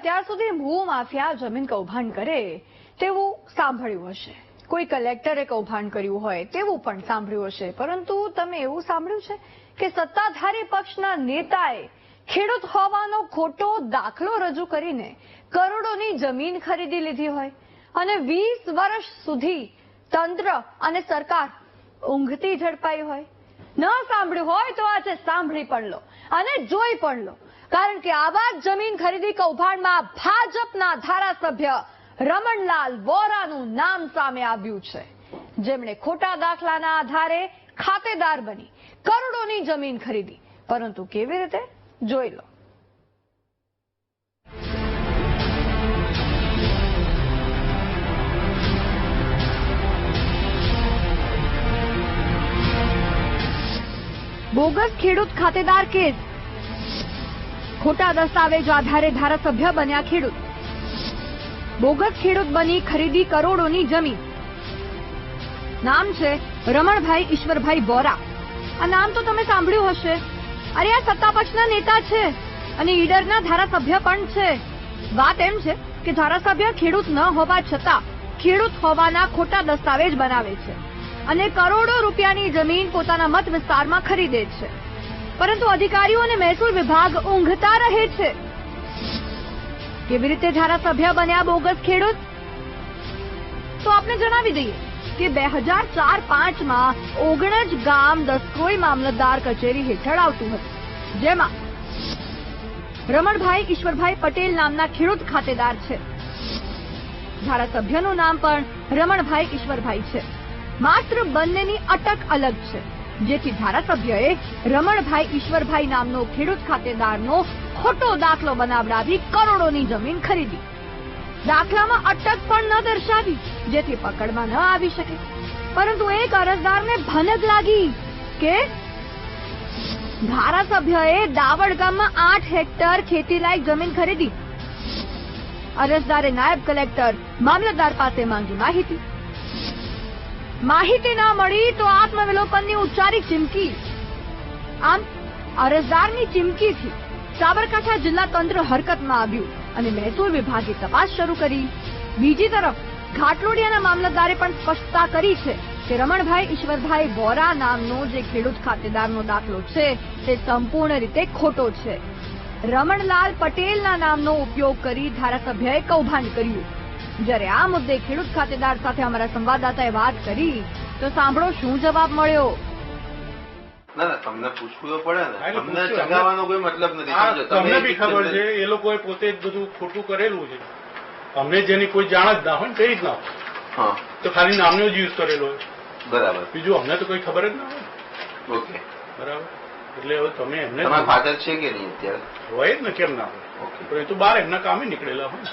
અત્યાર સુધી ભૂ માફિયા જમીન કૌભાંડ કરે તેવું સાંભળ્યું હશે. કોઈ કલેક્ટરે કૌભાંડ કર્યું હોય તેવું પણ સાંભળ્યું હશે. પરંતુ તમે એવું સાંભળ્યું છે કે સત્તાધારી પક્ષના નેતાએ ખેડૂત હોવાનો ખોટો દાખલો રજૂ કરીને કરોડોની જમીન ખરીદી લીધી હોય અને વીસ વર્ષ સુધી તંત્ર અને સરકાર ઊંઘતી ઝડપાઈ હોય. ન સાંભળ્યું હોય તો આજે સાંભળી પણ લો અને જોઈ પણ લો. કારણ કે આવા જમીન ખરીદી કૌભાંડમાં ભાજપના ધારાસભ્ય રમણલાલ વોરાનું નામ સામે આવ્યું છે. જેમણે ખોટા દાખલાના આધારે ખાતેદાર બની કરોડોની જમીન ખરીદી. પરંતુ કેવી રીતે? જોઈ લો. બોગસ ખેડૂત ખાતેદાર કેસ. ખોટા દસ્તાવેજ આધારે ધારાસભ્ય બન્યા ખેડૂત. બોગસ ખેડૂત બની ખરીદી કરોડોની જમીન. નામ છે રમણભાઈ ઈશ્વરભાઈ બોરા. આ નામ તો તમે સાંભળ્યું હશે. અરે આ સત્તાપક્ષના નેતા છે અને ઈડરના ધારાસભ્ય પણ છે. વાત એમ છે કે ધારાસભ્ય ખેડૂત ન હોવા છતાં ખેડૂત હોવાના ખોટા દસ્તાવેજ બનાવે છે અને કરોડો રૂપિયાની જમીન પોતાના મત વિસ્તારમાં ખરીદે છે. પરંતુ અધિકારીઓ અને મહેસૂલ વિભાગ ઊંઘતા રહે છે. કેવી રીતે ધારાસભ્ય બન્યા બોગસ ખેડૂત? તો આપને જણાવી દઈએ કે બે હજાર ચાર પાંચમાં ઓગણજ ગામ દસકોઈ મામલતદાર કચેરી હેઠળ આવતું હતું, જેમાં રમણભાઈ ઈશ્વરભાઈ પટેલ નામના ખેડૂત ખાતેદાર છે. ધારાસભ્યનું નામ પણ રમણભાઈ ઈશ્વરભાઈ છે. માત્ર બંનેની અટક અલગ છે. જેથી ધારાસભ્યએ રમણભાઈ, ઈશ્વરભાઈ નામનો ખેડૂત ખાતેદારનો ખોટો દાખલો બનાવડાવી કરોડોની જમીન ખરીદી. દાખલામાં અટક પણ ન દર્શાવી, જેથી પકડમાં ન આવી શકે. પરંતુ એક અરજદારને ભનક લાગી કે ધારાસભ્યએ દાવડ ગામમાં આઠ હેક્ટર ખેતીલાયક જમીન ખરીદી. અરજદારે નાયબ કલેક્ટર, મામલતદાર પાસે માંગી માહિતી. માહિતી ના મળી તો આત્મવિલોપનની ઉચ્ચારી ચીમકી. આમ, અરજદારની ચીમકીથી સાબરકાંઠા જિલ્લા તંત્ર હરકતમાં આવ્યું અને મહેસૂલ વિભાગે તપાસ શરૂ કરી. બીજી તરફ, ઘાટલોડિયાના મામલતદારે પણ સ્પષ્ટતા કરી છે કે રમણભાઈ ઈશ્વરભાઈ વોરા નામનો જે ખેડૂત ખાતેદારનો દાખલો છે, તે સંપૂર્ણ રીતે ખોટો છે. રમણલાલ પટેલના નામનો ઉપયોગ કરી ધારાસભ્યએ કૌભાંડ કર્યું. જ્યારે આ મુદ્દે ખેડૂત ખાતેદાર સાથે અમારા સંવાદદાતાએ વાત કરી તો સાંભળો શું જવાબ મળ્યો. ના ના તમને પૂછવું પડે ને. તમને ચગાવવાનો કોઈ મતલબ નથી. આ સમજો તમે તમને બી ખબર છે એ લોકોએ પોતે બધું ખોટું કરેલું છે. અમને જેની કોઈ જાણ જ ના હોય તે જ ના હોય. તો ખાલી નામનો જ યુઝ કરેલો હોય. બરાબર. બીજું અમને તો કોઈ ખબર જ ના હોય. ઓકે. બરાબર. એટલે હવે તમે એમને ફાધર છે કે નહીં અત્યારે? હોય જ ને કેમ ના હોય. એ તો બહાર એમના કામે નીકળેલા હોય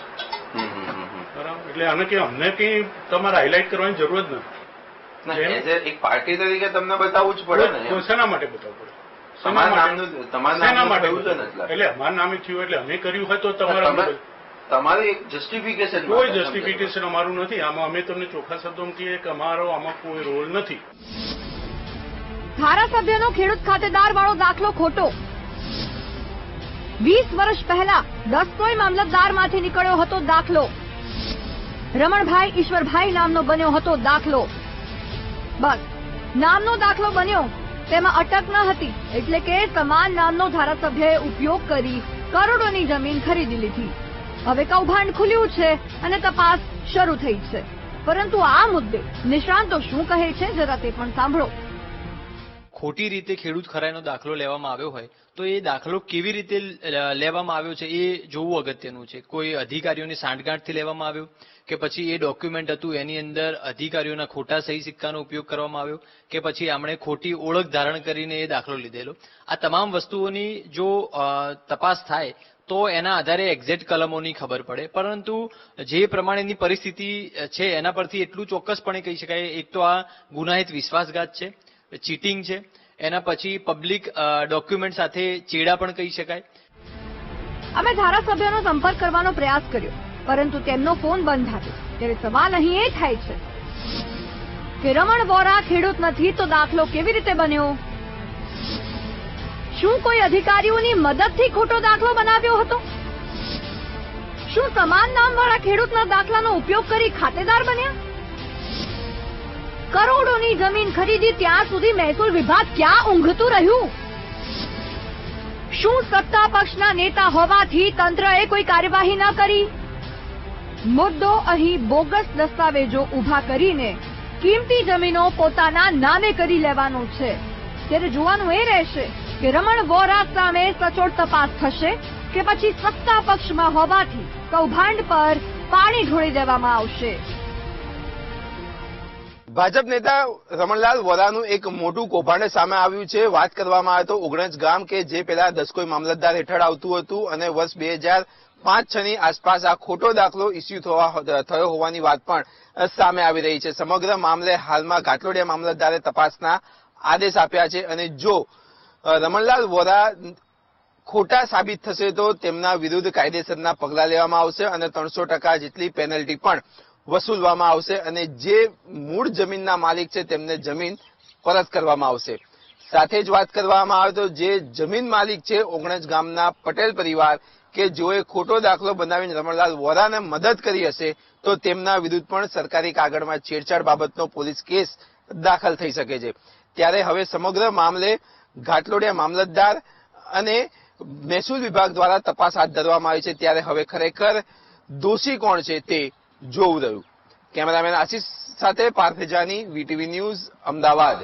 એટલે આને કે અમને કઈ તમારે હાઇલાઇટ કરવાની જરૂર જ નથી. એક પાર્ટી તરીકે તમને બતાવવું જ પડે ને. શેના માટે બતાવવું પડે? કોઈ જસ્ટિફિકેશન અમારું નથી. આમાં અમે તમને ચોખ્ખા શબ્દોમાં કહીએ કે અમારો આમાં કોઈ રોલ નથી. ધારાસભ્યનો ખેડૂત ખાતેદાર વાળો દાખલો ખોટો. વીસ વર્ષ પહેલા દસકોઈ મામલતદારમાંથી નીકળ્યો હતો દાખલો. રમણભાઈ, ઈશ્વરભાઈ નામનો બન્યો હતો દાખલો. બસ, નામનો દાખલો બન્યો. તેમાં અટક ન હતી, એટલે કે સમાન નામનો ધારાસભ્યએ ઉપયોગ કરી કરોડોની જમીન ખરીદી લીધી. હવે કૌભાંડ ખુલ્યું છે અને તપાસ શરૂ થઈ છે. પરંતુ આ મુદ્દે નિષ્ણાંતો શું કહે છે, જરા તે પણ સાંભળો. ખોટી રીતે ખેડૂત ખરાઈનો દાખલો લેવામાં આવ્યો હોય, તો એ દાખલો કેવી રીતે લેવામાં આવ્યો છે એ જોવું અગત્યનું છે. કોઈ અધિકારીઓની સાંઠગાંઠથી લેવામાં આવ્યો કે પછી એ ડોક્યુમેન્ટ હતું એની અંદર અધિકારીઓના ખોટા સહી સિક્કાનો ઉપયોગ કરવામાં આવ્યો કે પછી આમણે ખોટી ઓળખ ધારણ કરીને એ દાખલો લીધેલો. આ તમામ વસ્તુઓની જો તપાસ થાય તો એના આધારે એક્ઝેક્ટ કલમોની ખબર પડે. પરંતુ જે પ્રમાણેની પરિસ્થિતિ છે એના પરથી એટલું ચોક્કસપણે કહી શકાય, એક તો આ ગુનાહિત વિશ્વાસઘાત છે ચીટિંગ છે. એના પછી પબ્લિક ડોક્યુમેન્ટ સાથે ચેડા પણ કહી શકાય. અમે ધારાસભ્યનો સંપર્ક કરવાનો પ્રયાસ કર્યો, પરંતુ તેમનો ફોન બંધ હતો. ત્યારે સવાલ અહીં એ થાય છે કે રમણ વોરા ખેડૂત નથી તો દાખલો કેવી રીતે બન્યો? શું કોઈ અધિકારીઓની મદદથી ખોટો દાખલો બનાવ્યો હતો? શું સમાન નામવાળા ખેડૂતના દાખલાનો ઉપયોગ કરી ખાતેદાર બન્યા? કરોડોની જમીન ખરીદી ત્યાં સુધી મહેસૂલ વિભાગ ક્યાં ઊંઘતું રહ્યું? શું સત્તા પક્ષના નેતા હોવાથી તંત્રએ કોઈ કાર્યવાહી ન કરી? મુદ્દો અહીં બોગસ દસ્તાવેજો ઊભા કરીને કિંમતી જમીનો પોતાના નામે કરી લેવાનો છે. ત્યારે જોવાનું એ રહેશે કે રમણ વોરા સામે સચોટ તપાસ થશે કે પછી સત્તા પક્ષમાં હોવાથી કૌભાંડ પર પાણી ઢોળી દેવામાં આવશે. ભાજપ નેતા રમણલાલ વોરાનું એક મોટું કૌભાંડ સામે આવ્યું છે. વાત કરવામાં આવે તો ઓગણજ ગામ કે જે પેલા દસકોઈ મામલતદાર હેઠળ આવતું હતું અને વર્ષ બે હજાર પાંચ છ ની આસપાસ આ ખોટો દાખલો ઇસ્યુ થવા થયો હોવાની વાત પણ સામે આવી રહી છે. સમગ્ર મામલે હાલમાં ઘાટલોડિયા મામલતદારે તપાસના આદેશ આપ્યા છે અને જો રમણલાલ વોરા ખોટા સાબિત થશે તો તેમના વિરુદ્ધ કાયદેસરના પગલાં લેવામાં આવશે અને ત્રણસો ટકા જેટલી પેનલ્ટી પણ વસૂલવામાં આવશે અને જે મૂળ જમીનના માલિક છે તેમને જમીન પરત કરવામાં આવશે. સાથે જ વાત કરવામાં આવે તો જે જમીન માલિક છે ઓગણજ ગામના પટેલ પરિવાર કે જેઓએ ખોટો દાખલો બનાવીને રમણલાલ વોરાને મદદ કરી હશે, તો તેમના વિરુદ્ધ પણ સરકારી કાગળમાં છેડછાડ બાબતનો પોલીસ કેસ દાખલ થઈ શકે છે. ત્યારે હવે સમગ્ર મામલે ઘાટલોડિયા મામલતદાર અને મહેસૂલ વિભાગ દ્વારા તપાસ હાથ ધરવામાં આવી છે. ત્યારે હવે ખરેખર દોષી કોણ છે તે જોવું રહ્યું. કેમેરામેન આશીષ સાથે પાર્થ જાની વીટીવી ન્યૂઝ અમદાવાદ.